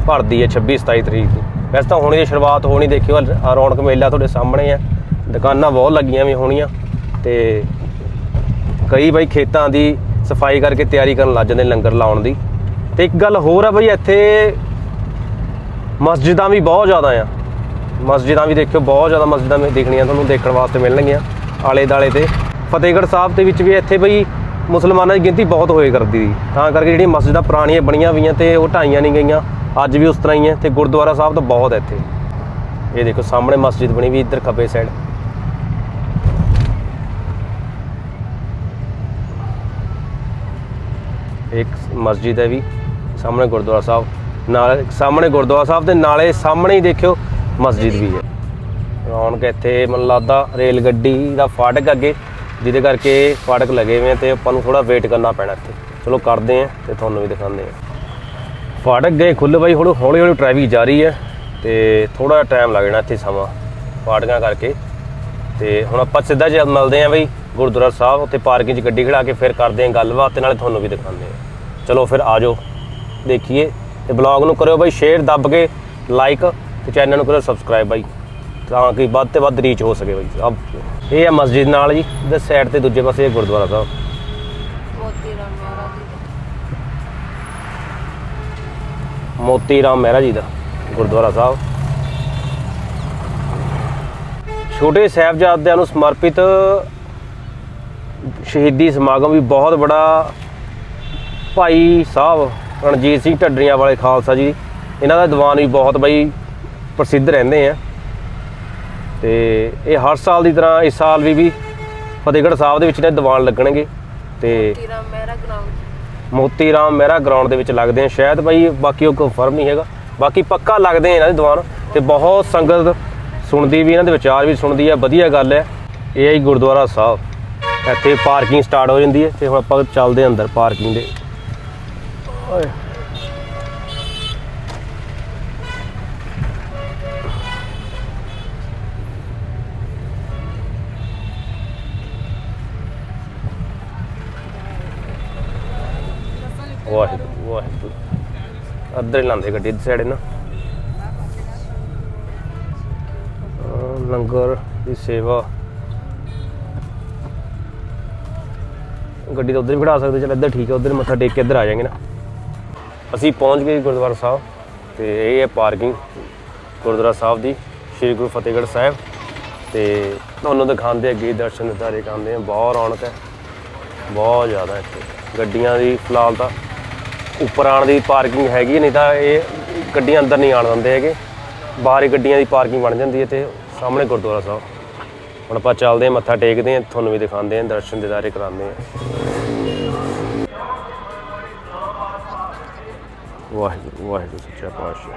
ਭਰਦੀ ਹੈ 26 27 ਤਰੀਕ ਦੀ। ਵੈਸੇ ਤਾਂ ਹੁਣ ਇਹ ਸ਼ੁਰੂਆਤ ਹੋਣੀ ਦੇਖਿਓ ਰੌਣਕ ਮੇਲਾ ਤੁਹਾਡੇ ਸਾਹਮਣੇ ਆ ਦੁਕਾਨਾਂ ਬਹੁਤ ਲੱਗੀਆਂ ਵੀ ਹੋਣੀਆਂ ਤੇ ਕਈ ਬਾਈ ਖੇਤਾਂ ਦੀ ਸਫ਼ਾਈ ਕਰਕੇ ਤਿਆਰੀ ਕਰਨ ਲੱਗ ਜਾਂਦੇ ਲੰਗਰ ਲਾਉਣ ਦੀ। ਤੇ ਇੱਕ ਗੱਲ ਹੋਰ ਆ ਬਈ ਇੱਥੇ ਮਸਜਿਦਾਂ ਵੀ ਬਹੁਤ ਜ਼ਿਆਦਾ ਆ। ਮਸਜਿਦਾਂ ਵੀ ਦੇਖਿਓ, ਬਹੁਤ ਜ਼ਿਆਦਾ ਮਸਜਿਦਾਂ ਵੀ ਦਿਖਣੀਆਂ ਤੁਹਾਨੂੰ ਦੇਖਣ ਵਾਸਤੇ ਮਿਲਣਗੀਆਂ ਆਲੇ ਦਾਲੇ ਤੇ। ਫਤਿਹਗੜ੍ਹ ਸਾਹਿਬ ਦੇ ਵਿੱਚ ਵੀ ਇੱਥੇ ਬਈ ਮੁਸਲਮਾਨਾਂ ਦੀ ਗਿਣਤੀ ਬਹੁਤ ਹੋਏ ਕਰਦੀ ਸੀ। ਤਾਂ ਕਰਕੇ ਜਿਹੜੀਆਂ ਮਸਜਿਦਾਂ ਪੁਰਾਣੀਆਂ ਬਣੀਆਂ ਹੋਈਆਂ ਤੇ ਉਹ ਢਾਈਆਂ ਨਹੀਂ ਗਈਆਂ, ਅੱਜ ਵੀ ਉਸ ਤਰ੍ਹਾਂ ਹੀ ਹੈ ਤੇ ਗੁਰਦੁਆਰਾ ਸਾਹਿਬ ਤਾਂ ਬਹੁਤ ਹੈ ਇੱਥੇ। ਇਹ ਦੇਖੋ, ਸਾਹਮਣੇ ਮਸਜਿਦ ਬਣੀ ਵੀ ਇੱਧਰ ਖੱਬੇ ਸਾਈਡ ਇੱਕ ਮਸਜਿਦ ਹੈ ਵੀ, ਸਾਹਮਣੇ ਗੁਰਦੁਆਰਾ ਸਾਹਿਬ। ਨਾਲ ਸਾਹਮਣੇ ਗੁਰਦੁਆਰਾ ਸਾਹਿਬ ਦੇ ਨਾਲੇ ਸਾਹਮਣੇ ਹੀ ਦੇਖਿਓ ਮਸਜਿਦ ਵੀ ਹੈ। ਰੌਣਕ ਇੱਥੇ ਮਨ ਲੱਗਦਾ ਰੇਲ ਗੱਡੀ ਦਾ ਫਾਟਕ ਅੱਗੇ, ਜਿਹਦੇ ਕਰਕੇ ਫਾਟਕ ਲੱਗੇ ਹੋਏ ਆ ਤੇ ਆਪਾਂ ਨੂੰ ਥੋੜਾ ਵੇਟ ਕਰਨਾ ਪੈਣਾ ਇੱਥੇ। ਚਲੋ ਕਰਦੇ ਆ ਤੇ ਤੁਹਾਨੂੰ ਵੀ ਦਿਖਾਉਂਦੇ ਆ ਫਾਟਕ ਗਏ ਖੁੱਲ੍ਹ ਬਾਈ ਹੌਲੀ ਹੌਲੀ ਹੌਲੀ ਟ੍ਰੈਫਿਕ ਜਾਰੀ ਹੈ ਤੇ ਥੋੜਾ ਟਾਈਮ ਲੱਗ ਜਾਣਾ ਇੱਥੇ ਸਮਾਂ ਫਾਟਕਾਂ ਕਰਕੇ। ਤੇ ਹੁਣ ਆਪਾਂ ਸਿੱਧਾ ਜਿਹਾ ਮਿਲਦੇ ਆ ਬਈ, ਗੁਰਦੁਆਰਾ ਸਾਹਿਬ, ਉੱਥੇ ਪਾਰਕਿੰਗ 'ਚ ਗੱਡੀ ਖੜਾ ਕੇ ਫਿਰ ਕਰਦੇ ਆ ਗੱਲਬਾਤ ਤੇ ਨਾਲੇ ਤੁਹਾਨੂੰ ਵੀ ਦਿਖਾਉਂਦੇ ਆ ਚਲੋ ਫਿਰ ਆਜੋ ਦੇਖੀਏ ਤੇ ਬਲੌਗ ਨੂੰ ਕਰਿਓ ਬਈ ਸ਼ੇਅਰ ਦੱਬ ਕੇ ਲਾਈਕ ਤੇ ਚੈਨਲ ਨੂੰ ਕਰਿਓ ਸਬਸਕ੍ਰਾਈਬ ਬਾਈ ਤਾਂ ਕਿ ਵੱਧ ਤੇ ਵੱਧ ਰੀਚ ਹੋ ਸਕੇ ਬਾਈ ਅਬ ਇਹ ਹੈ ਮਸਜਿਦ ਨਾਲ ਜੀ ਦੇ ਸਾਈਡ ਤੇ ਦੂਜੇ ਪਾਸੇ ਇਹ ਗੁਰਦੁਆਰਾ ਸਾਹਿਬ। ਮੋਤੀ ਰਾਮ ਮਹਾਰਾਜ ਜੀ ਮੋਤੀ ਰਾਮ ਮਹਿਰਾ ਜੀ ਦਾ ਗੁਰਦੁਆਰਾ ਸਾਹਿਬ। ਛੋਟੇ ਸਾਹਿਬਜ਼ਾਦਿਆਂ ਨੂੰ ਸਮਰਪਿਤ ਸ਼ਹੀਦੀ ਸਮਾਗਮ ਵੀ ਬਹੁਤ ਬੜਾ ਭਾਈ ਸਾਹਿਬ ਰਣਜੀਤ ਸਿੰਘ ਢੱਡਰੀਆਂ ਵਾਲੇ ਖਾਲਸਾ ਜੀ ਇਹਨਾਂ ਦਾ ਦੀਵਾਨ ਵੀ ਬਹੁਤ ਬਈ। ਪ੍ਰਸਿੱਧ ਰਹਿੰਦੇ ਆ। ਤੇ ਇਹ ਹਰ ਸਾਲ ਦੀ ਤਰ੍ਹਾਂ ਇਸ ਸਾਲ ਵੀ ਵੀ ਫਤਿਹਗੜ੍ਹ ਸਾਹਿਬ ਦੇ ਵਿੱਚ ਨੇ ਦੀਵਾਨ ਲੱਗਣਗੇ ਤੇ ਮੋਤੀ ਰਾਮ ਮਹਿਰਾ ਗਰਾਊਂਡ ਮੋਤੀ ਰਾਮ ਮਹਿਰਾ ਗਰਾਊਂਡ ਦੇ ਵਿੱਚ ਲੱਗਦੇ ਆ। ਸ਼ਾਇਦ ਭਾਈ ਬਾਕੀ ਉਹ ਕਨਫਰਮ ਨਹੀਂ ਹੈਗਾ। ਬਾਕੀ ਪੱਕਾ ਲੱਗਦੇ ਆ ਇਹਨਾਂ ਦੇ ਦੀਵਾਨ ਤੇ ਬਹੁਤ ਸੰਗਤ ਸੁਣਦੀ ਵੀ ਇਹਨਾਂ ਦੇ ਵਿਚਾਰ ਵੀ ਸੁਣਦੀ ਆ। ਵਧੀਆ ਗੱਲ ਹੈ ਇਹ ਹੈ ਜੀ ਗੁਰਦੁਆਰਾ ਸਾਹਿਬ। ਇੱਥੇ ਪਾਰਕਿੰਗ ਸਟਾਰਟ ਹੋ ਜਾਂਦੀ ਹੈ ਤੇ ਹੁਣ ਆਪਾਂ ਚੱਲਦੇ ਹਾਂ ਅੰਦਰ ਪਾਰਕਿੰਗ ਦੇ। ਓਏ। ਵਾਹਿਗੁਰੂ ਵਾਹਿਗੁਰੂ। ਅੱਧਰ ਹੀ ਲਾਉਂਦੇ ਗੱਡੀ ਦੀ ਸਾਈਡ ਨਾ। ਲੰਗਰ ਦੀ ਸੇਵਾ। ਗੱਡੀ ਤਾਂ ਉਧਰ ਵੀ ਖੜਾ ਸਕਦੇ, ਚਲ ਇੱਧਰ ਠੀਕ ਹੈ ਉਧਰ ਮੱਥਾ ਟੇਕ ਕੇ ਇੱਧਰ ਆ ਜਾਵਾਂਗੇ ਨਾ। ਅਸੀਂ ਪਹੁੰਚ ਗਏ ਗੁਰਦੁਆਰਾ ਸਾਹਿਬ, ਤੇ ਇਹ ਹੈ ਪਾਰਕਿੰਗ ਗੁਰਦੁਆਰਾ ਸਾਹਿਬ ਦੀ, ਸ੍ਰੀ ਗੁਰੂ ਫਤਿਹਗੜ੍ਹ ਸਾਹਿਬ। ਤੇ ਤੁਹਾਨੂੰ ਦਿਖਾਉਂਦੇ ਅੱਗੇ, ਦਰਸ਼ਨ ਦਿਦਾਰੇ ਕਰਦੇ ਆ ਬਹੁਤ ਰੌਣਕ ਹੈ, ਬਹੁਤ ਜ਼ਿਆਦਾ ਇੱਥੇ। ਗੱਡੀਆਂ ਦੀ ਫਿਲਹਾਲ ਤਾਂ ਉੱਪਰ ਆਉਣ ਦੀ ਪਾਰਕਿੰਗ ਹੈਗੀ ਨਹੀਂ ਤਾਂ ਇਹ ਗੱਡੀਆਂ ਅੰਦਰ ਨਹੀਂ ਆਉਣ ਦਿੰਦੇ ਹੈਗੇ। ਬਾਹਰ ਹੀ ਗੱਡੀਆਂ ਦੀ ਪਾਰਕਿੰਗ ਬਣ ਜਾਂਦੀ ਹੈ ਤੇ ਸਾਹਮਣੇ ਗੁਰਦੁਆਰਾ ਸਾਹਿਬ। ਹੁਣ ਆਪਾਂ ਚੱਲਦੇ ਹਾਂ, ਮੱਥਾ ਟੇਕਦੇ ਹਾਂ, ਤੁਹਾਨੂੰ ਵੀ ਦਿਖਾਉਂਦੇ ਹਾਂ, ਦਰਸ਼ਨ ਦਿਦਾਰੇ ਕਰਾਉਂਦੇ ਹਾਂ। ਵਾਹਿਗੁਰੂ ਵਾਹਿਗੁਰੂ, ਸੱਚਾ ਪਾਤਸ਼ਾਹ।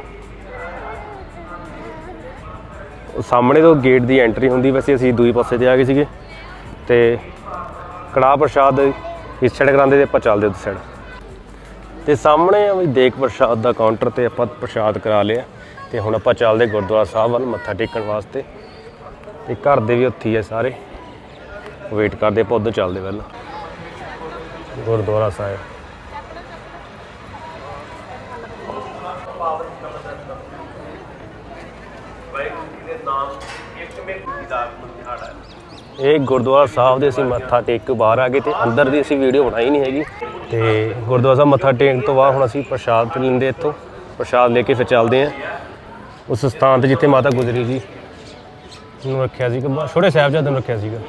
ਉਹ ਸਾਹਮਣੇ ਤੋਂ ਗੇਟ ਦੀ ਐਂਟਰੀ ਹੁੰਦੀ, ਵੈਸੇ ਅਸੀਂ ਦੂਈ ਪਾਸੇ ਤੇ ਆ ਗਏ ਸੀਗੇ। ਤੇ ਕੜਾਹ ਪ੍ਰਸ਼ਾਦ ਇਸ ਸਾਈਡ ਕਰਾਉਂਦੇ ਤੇ ਆਪਾਂ ਚੱਲਦੇ ਉਸ ਸਾਈਡ ਤੇ ਸਾਹਮਣੇ ਆ ਵੀ ਦੇਖ ਪ੍ਰਸ਼ਾਦ ਦਾ ਕਾਊਂਟਰ ਤੇ ਆਪਾਂ ਪ੍ਰਸ਼ਾਦ ਕਰਾ ਲਿਆ ਤੇ ਹੁਣ ਆਪਾਂ ਚੱਲਦੇ ਗੁਰਦੁਆਰਾ ਸਾਹਿਬ ਵੱਲ ਮੱਥਾ ਟੇਕਣ ਵਾਸਤੇ ਤੇ ਘਰ ਦੇ ਵੀ ਉੱਥੇ ਹੀ ਆ ਸਾਰੇ। ਵੇਟ ਕਰਦੇ ਆਪਾਂ ਉੱਧਰ ਚੱਲਦੇ ਪਹਿਲਾਂ। ਗੁਰਦੁਆਰਾ ਸਾਹਿਬ। ਇਹ ਗੁਰਦੁਆਰਾ ਸਾਹਿਬ ਦੇ ਅਸੀਂ ਮੱਥਾ ਟੇਕ ਕੇ ਬਾਹਰ ਆ ਗਏ ਤੇ ਅੰਦਰ ਦੀ ਅਸੀਂ ਵੀਡੀਓ ਬਣਾਈ ਨਹੀਂ ਹੈਗੀ। ਤੇ ਗੁਰਦੁਆਰਾ ਸਾਹਿਬ ਮੱਥਾ ਟੇਕਣ ਤੋਂ ਬਾਅਦ ਹੁਣ ਅਸੀਂ ਪ੍ਰਸ਼ਾਦ ਤੇ ਲੈਂਦੇ ਇੱਥੋਂ। ਪ੍ਰਸ਼ਾਦ ਲੈ ਕੇ ਫਿਰ ਚੱਲਦੇ ਆਂ ਉਸ ਸਥਾਨ ਤੇ ਜਿੱਥੇ ਮਾਤਾ ਗੁਜਰੀ ਜੀ ਨੂੰ ਰੱਖਿਆ ਸੀ ਛੋਟੇ ਸਾਹਿਬਜ਼ਾਦੇ ਨੂੰ ਰੱਖਿਆ ਸੀਗਾ।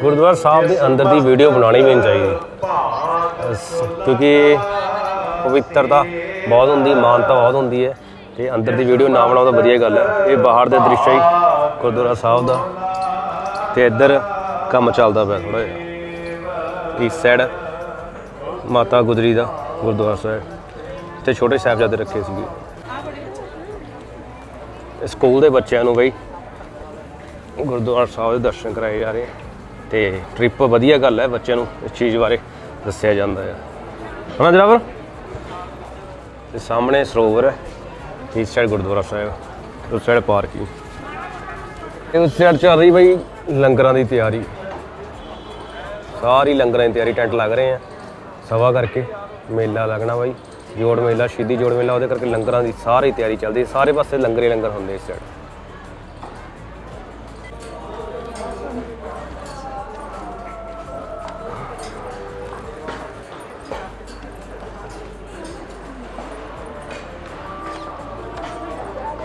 ਗੁਰਦੁਆਰਾ ਸਾਹਿਬ ਦੇ ਅੰਦਰ ਦੀ ਵੀਡੀਓ ਬਣਾਉਣੀ ਵੀ ਨਹੀਂ ਚਾਹੀਦੀ। ਕਿਉਂਕਿ ਪਵਿੱਤਰਤਾ ਬਹੁਤ ਹੁੰਦੀ, ਮਾਨਤਾ ਬਹੁਤ ਹੁੰਦੀ ਹੈ। ਤੇ ਅੰਦਰ ਦੀ ਵੀਡੀਓ ਨਾ ਬਣਾਓ ਤਾਂ ਵਧੀਆ ਗੱਲ ਹੈ। ਇਹ ਬਾਹਰ ਦੇ ਦ੍ਰਿਸ਼ ਹੈ ਗੁਰਦੁਆਰਾ ਸਾਹਿਬ ਦਾ। ਤੇ ਇੱਧਰ ਕੰਮ ਚੱਲਦਾ ਪਿਆ ਥੋੜਾ ਜਿਹਾ। ਇਸ ਸਾਈਡ ਮਾਤਾ ਗੁਜਰੀ ਦਾ ਗੁਰਦੁਆਰਾ ਸਾਹਿਬ। ਤੇ ਛੋਟੇ ਸਾਹਿਬਜ਼ਾਦੇ ਰੱਖੇ ਸੀਗੇ। ਇਹ ਸਕੂਲ ਦੇ ਬੱਚਿਆਂ ਨੂੰ ਬਈ ਗੁਰਦੁਆਰਾ ਸਾਹਿਬ ਦੇ ਦਰਸ਼ਨ ਕਰਾਏ ਜਾ ਰਹੇ ਆ। ਤੇ ਟ੍ਰਿਪ ਵਧੀਆ ਗੱਲ ਹੈ ਬੱਚਿਆਂ ਨੂੰ ਇਸ ਚੀਜ਼ ਬਾਰੇ ਦੱਸਿਆ ਜਾਂਦਾ ਹੈ ਹਨਾ ਜਨਾਬ ਤੇ ਸਾਹਮਣੇ ਸਰੋਵਰ ਹੈ। ਇਸ ਸਾਈਡ ਗੁਰਦੁਆਰਾ ਸਾਹਿਬ। ਉਸ ਸਾਈਡ ਪਾਰਕਿੰਗ ਤੇ ਉਸ ਸਾਈਡ ਚੱਲ ਰਹੀ ਬਈ ਲੰਗਰਾਂ ਦੀ ਤਿਆਰੀ। ਸਾਰੀ ਲੰਗਰਾਂ ਦੀ ਤਿਆਰੀ, ਟੈਂਟ ਲੱਗ ਰਹੇ ਆ। ਸਵਾ ਕਰਕੇ ਮੇਲਾ ਲੱਗਣਾ ਬਾਈ। ਜੋੜ ਮੇਲਾ, ਸ਼ਹੀਦੀ ਜੋੜ ਮੇਲਾ, ਉਹਦੇ ਕਰਕੇ ਲੰਗਰਾਂ ਦੀ ਸਾਰੀ ਤਿਆਰੀ ਚੱਲਦੀ ਸਾਰੇ ਪਾਸੇ ਲੰਗਰੇ ਲੰਗਰ ਹੁੰਦੇ ਇਸ ਸਾਈਡ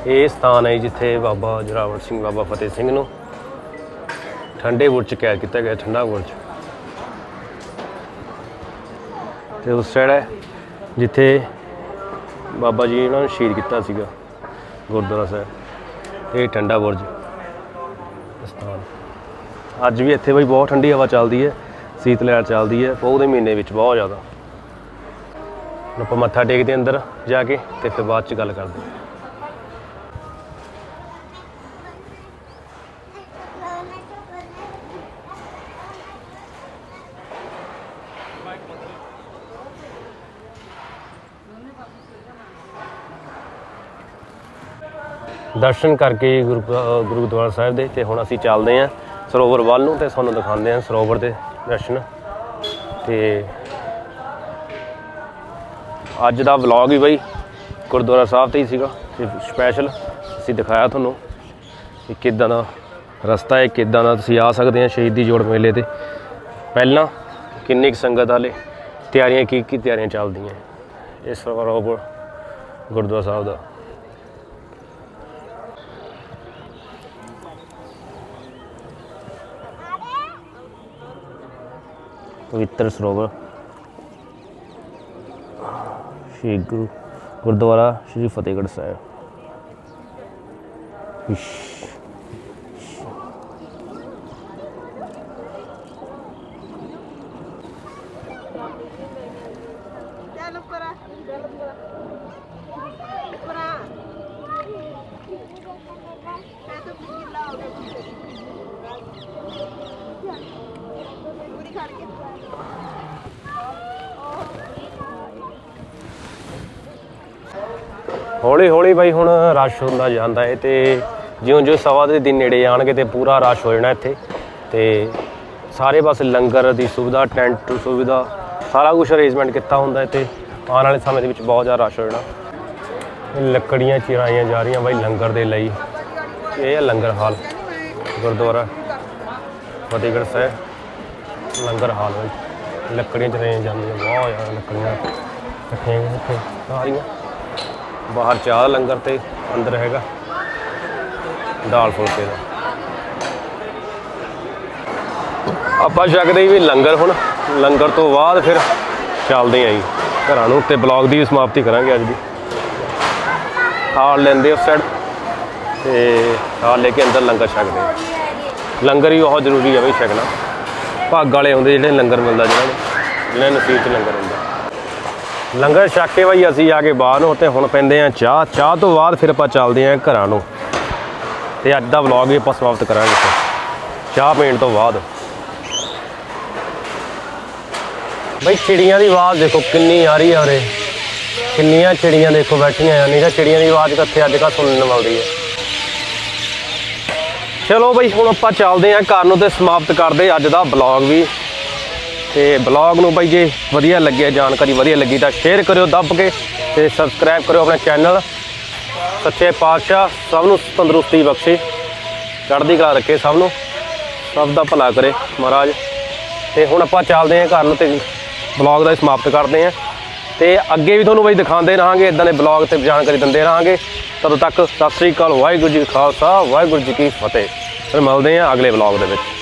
ਇਹ ਸਥਾਨ ਹੈ ਜਿੱਥੇ ਬਾਬਾ ਜੋਰਾਵਰ ਸਿੰਘ, ਬਾਬਾ ਫਤਿਹ ਸਿੰਘ ਨੂੰ ਠੰਡੇ ਬੁਰਜ ਚ ਕੈਦ ਕੀਤਾ ਗਿਆ, ਠੰਡਾ ਬੁਰਜ। ਤੇ ਉਸ ਸਾਈਡ ਹੈ, ਜਿੱਥੇ ਬਾਬਾ ਜੀ ਨੇ ਉਹਨਾਂ ਨੂੰ ਸ਼ਹੀਦ ਕੀਤਾ ਸੀਗਾ, ਗੁਰਦੁਆਰਾ ਸਾਹਿਬ। ਇਹ ਠੰਡਾ ਬੁਰਜ ਸਥਾਨ। ਅੱਜ ਵੀ ਇੱਥੇ ਬਈ ਬਹੁਤ ਠੰਡੀ ਹਵਾ ਚੱਲਦੀ ਹੈ, ਸੀਤ ਲਹਿਰ ਚੱਲਦੀ ਹੈ, ਪੋਹ ਦੇ ਮਹੀਨੇ ਵਿੱਚ ਬਹੁਤ ਜ਼ਿਆਦਾ। ਆਪਾਂ ਮੱਥਾ ਟੇਕਦੇ ਹਾਂ ਅੰਦਰ ਜਾ ਕੇ, ਤੇ ਫਿਰ ਬਾਅਦ ਚ ਗੱਲ ਕਰਦੇ ਦਰਸ਼ਨ ਕਰਕੇ ਗੁਰੂ ਅ, ਗੁਰਦੁਆਰਾ ਸਾਹਿਬ ਦੇ ਤੇ ਹੁਣ ਅਸੀਂ ਚੱਲਦੇ ਹਾਂ ਸਰੋਵਰ ਵੱਲ ਨੂੰ ਤੇ ਤੁਹਾਨੂੰ ਦਿਖਾਉਂਦੇ ਹਾਂ ਸਰੋਵਰ ਦੇ ਦਰਸ਼ਨ। ਤੇ ਅੱਜ ਦਾ ਵਲੌਗ ਹੀ ਬਈ ਗੁਰਦੁਆਰਾ ਸਾਹਿਬ ਤੇ ਹੀ ਸੀਗਾ ਸਪੈਸ਼ਲ ਅਸੀਂ ਦਿਖਾਇਆ ਤੁਹਾਨੂੰ ਕਿ ਕਿੱਦਾਂ ਦਾ ਰਸਤਾ ਹੈ ਕਿੱਦਾਂ ਦਾ ਤੁਸੀਂ ਆ ਸਕਦੇ ਆ ਸ਼ਹੀਦੀ ਜੋੜ ਮੇਲੇ ਤੇ। ਪਹਿਲਾਂ ਕਿੰਨੀ ਕੁ ਸੰਗਤ ਵਾਲੇ ਤਿਆਰੀਆਂ ਕੀ ਕੀ ਤਿਆਰੀਆਂ ਚੱਲਦੀਆਂ ਇਸ ਸਰੋਵਰ ਗੁਰਦੁਆਰਾ ਸਾਹਿਬ ਦਾ। ਪਵਿੱਤਰ ਸਰੋਵਰ। ਸ਼੍ਰੀ ਗੁਰੂ ਗੁਰਦੁਆਰਾ ਸ਼੍ਰੀ ਫਤਿਹਗੜ੍ਹ ਸਾਹਿਬ ਇਸ਼। ਹੌਲੀ ਹੌਲੀ ਬਾਈ ਹੁਣ ਰਸ਼ ਹੁੰਦਾ ਜਾਂਦਾ ਹੈ ਤੇ ਜਿਉਂ ਜਿਉਂ ਸਵਾ ਦੇ ਦਿਨ ਨੇੜੇ ਆਣਗੇ ਤੇ ਪੂਰਾ ਰਸ਼ ਹੋ ਜਾਣਾ ਇੱਥੇ। ਤੇ ਸਾਰੇ ਪਾਸੇ ਲੰਗਰ ਦੀ ਸੁਵਿਧਾ, ਟੈਂਟ ਸੁਵਿਧਾ, ਸਾਰਾ ਕੁਝ ਅਰੇਂਜਮੈਂਟ ਕੀਤਾ ਹੁੰਦਾ ਹੈ ਤੇ ਆਉਣ ਵਾਲੇ ਸਮੇਂ ਦੇ ਵਿੱਚ ਬਹੁਤ ਜ਼ਿਆਦਾ ਰਸ਼ ਹੋ ਜਾਣਾ। ਲੱਕੜੀਆਂ ਚਿਰਾਈਆਂ ਜਾ ਰਹੀਆਂ ਬਾਈ ਲੰਗਰ ਦੇ ਲਈ। ਇਹ ਹੈ ਲੰਗਰ ਹਾਲ, ਗੁਰਦੁਆਰਾ, ਫਤਿਹਗੜ੍ਹ ਸਾਹਿਬ। ਲੰਗਰ ਹਾਲ ਬਾਈ। ਲੱਕੜੀਆਂ ਚਿਰਾਈਆਂ ਜਾਂਦੀਆਂ, ਬਹੁਤ ਜ਼ਿਆਦਾ ਲੱਕੜੀਆਂ। ਇਕੱਠੀਆਂ ਇੱਥੇ, ਸਾਰੀਆਂ। ਬਾਹਰ ਚਾਹ ਦਾ ਲੰਗਰ ਤੇ ਅੰਦਰ ਹੈਗਾ। ਦਾਲ ਫੁਲਕੇ ਦਾ। ਆਪਾਂ ਛਕਦੇ ਵੀ ਲੰਗਰ ਹੁਣ, ਲੰਗਰ ਤੋਂ ਬਾਅਦ ਫਿਰ ਚੱਲਦੇ ਆਂ ਜੀ। ਘਰਾਂ ਨੂੰ ਤੇ ਬਲੌਗ ਦੀ ਸਮਾਪਤੀ ਕਰਾਂਗੇ ਅੱਜ ਦੀ। ਥਾਲ ਲੈਂਦੇ ਉਸ ਸਾਈਡ ਤੇ ਥਾਲ ਲੈ ਕੇ ਅੰਦਰ ਲੰਗਰ ਛਕਦੇ ਆ। ਲੰਗਰ ਹੀ ਬਹੁਤ ਜ਼ਰੂਰੀ ਹੈ ਬਈ ਛਕਣਾ। ਭਾਗ ਵਾਲੇ ਹੁੰਦੇ ਜਿਹੜੇ ਲੰਗਰ ਮਿਲਦਾ ਜਿਹਨਾਂ ਨੂੰ ਜਿਹਨਾਂ ਨੂੰ ਨਸੀਬ 'ਚ ਲੰਗਰ ਹੁੰਦਾ। ਲੰਗਰ ਛੱਕ ਕੇ ਬਾਈ ਅਸੀਂ ਆ ਕੇ ਬਾਹਰ ਨੂੰ ਤੇ ਹੁਣ ਪੈਂਦੇ ਆ ਚਾਹ। ਚਾਹ ਤੋਂ ਬਾਅਦ ਫਿਰ ਆਪਾਂ ਚੱਲਦੇ ਆ ਘਰਾਂ ਨੂੰ। ਤੇ ਅੱਜ ਦਾ ਵਲੌਗ ਵੀ ਆਪਾਂ ਸਮਾਪਤ ਕਰਾਂਗੇ ਚਾਹ ਪੀਣ ਤੋਂ ਬਾਅਦ। ਬਈ ਚਿੜੀਆਂ ਦੀ ਆਵਾਜ਼ ਦੇਖੋ ਕਿੰਨੀ ਆ ਰਹੀ ਆ ਉਰੇ। ਕਿੰਨੀਆਂ ਚਿੜੀਆਂ ਦੇਖੋ ਬੈਠੀਆਂ ਆ। ਨਹੀਂ ਤਾਂ ਚਿੜੀਆਂ ਦੀ ਆਵਾਜ਼ ਕਿੱਥੇ ਅੱਜ ਕੱਲ੍ਹ ਸੁਣਨ ਨੂੰ ਮਿਲਦੀ ਹੈ ਚਲੋ ਬਈ ਹੁਣ ਆਪਾਂ ਚੱਲਦੇ ਆ ਘਰ ਨੂੰ ਤੇ ਸਮਾਪਤ ਕਰਦੇ ਅੱਜ ਦਾ ਵਲੌਗ ਵੀ। ਤੇ ਬਲੌਗ ਨੂੰ ਬਾਈ ਜੇ ਵਧੀਆ ਲੱਗਿਆ, ਜਾਣਕਾਰੀ ਵਧੀਆ ਲੱਗੀ ਤਾਂ ਸ਼ੇਅਰ ਕਰਿਓ, ਦੱਬ ਕੇ ਤੇ ਸਬਸਕ੍ਰਾਈਬ ਕਰਿਓ ਆਪਣੇ ਚੈਨਲ ਸੱਚੇ ਪਾਤਸ਼ਾਹ, ਸਭ ਨੂੰ ਤੰਦਰੁਸਤੀ ਬਖਸ਼ੇ। ਚੜ੍ਹਦੀ ਕਲਾ ਰੱਖੇ ਸਭ ਨੂੰ। ਸਭ ਦਾ ਭਲਾ ਕਰੇ ਮਹਾਰਾਜ। ਤੇ ਹੁਣ ਆਪਾਂ ਚੱਲਦੇ ਹਾਂ ਘਰ ਨੂੰ ਤੇ ਬਲੌਗ ਦਾ ਸਮਾਪਤ ਕਰਦੇ ਹਾਂ। ਤੇ ਅੱਗੇ ਵੀ ਤੁਹਾਨੂੰ ਬਾਈ ਦਿਖਾਉਂਦੇ ਰਹਾਂਗੇ ਇਦਾਂ ਦੇ ਬਲੌਗ ਤੇ ਜਾਣਕਾਰੀ ਦਿੰਦੇ ਰਹਾਂਗੇ। ਤਦੋਂ ਤੱਕ ਸਤਿ ਸ੍ਰੀ ਅਕਾਲ, ਵਾਹਿਗੁਰੂ ਜੀ ਖਾਲਸਾ, ਵਾਹਿਗੁਰੂ ਜੀ ਕੀ ਫਤਿਹ। ਫਿਰ ਮਿਲਦੇ ਹਾਂ ਅਗਲੇ ਬਲੌਗ ਦੇ ਵਿੱਚ।